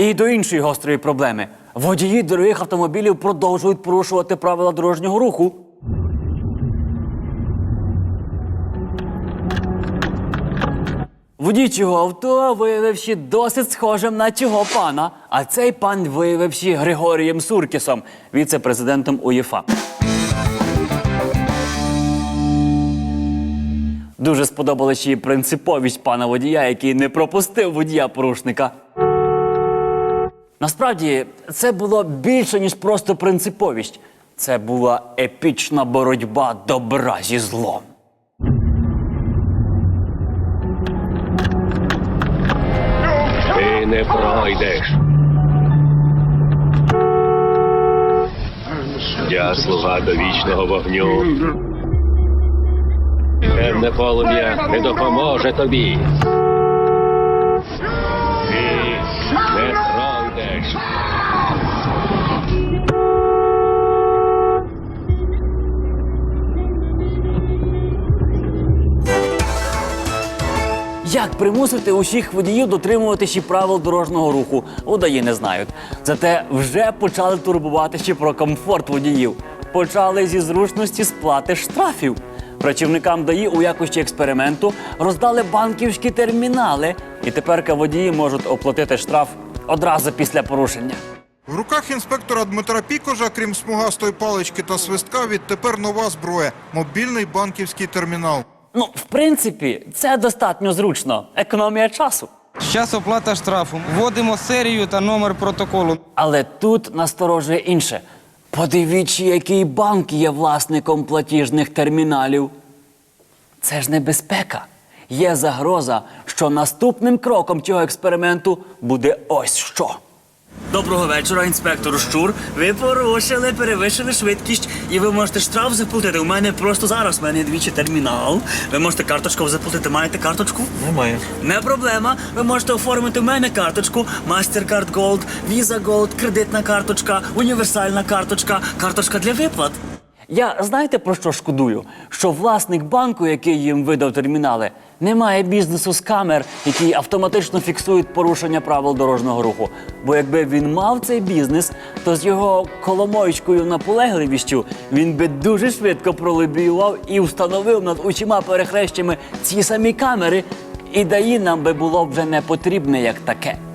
І до іншої гострої проблеми. Водії дорогих автомобілів продовжують порушувати правила дорожнього руху. Водій цього авто виявивши досить схожим на цього пана, а цей пан виявивши Григорієм Суркісом, віце-президентом УЄФА. Дуже сподобалася їй принциповість пана водія, який не пропустив водія порушника. Насправді, це було більше, ніж просто принциповість. Це була епічна боротьба добра зі злом. Ти не пройдеш. Я слуга до вічного вогню. Темне полум'я не допоможе тобі. Як примусити усіх водіїв дотримуватися правил дорожнього руху, удаї не знають. Зате вже почали турбуватися про комфорт водіїв. Почали зі зручності сплати штрафів. Працівникам ДАІ у якості експерименту роздали банківські термінали, і тепер водії можуть оплатити штраф одразу після порушення. В руках інспектора Дмитра Пікожа, крім смугастої палички та свистка, відтепер нова зброя мобільний банківський термінал. Ну, в принципі, це достатньо зручно. Економія часу. Зараз оплата штрафу. Вводимо серію та номер протоколу. Але тут насторожує інше. Подивіться, який банк є власником платіжних терміналів. Це ж небезпека. Є загроза, що наступним кроком цього експерименту буде ось що. Доброго вечора, інспектор Щур. Ви порушили, перевищили швидкість, і ви можете штраф заплатити. У мене просто зараз у мене є двічі термінал. Ви можете карточку заплатити. Маєте карточку? Немає. Не проблема. Ви можете оформити в мене карточку MasterCard Gold, Visa Gold, кредитна карточка, універсальна карточка, карточка для виплат. Я знаєте про що шкодую? Що власник банку, який їм видав термінали, не має бізнесу з камер, які автоматично фіксують порушення правил дорожнього руху. Бо якби він мав цей бізнес, то з його коломойською наполегливістю він би дуже швидко пролобіював і встановив над усіма перехрещами ці самі камери, і даї нам би було вже не потрібне як таке.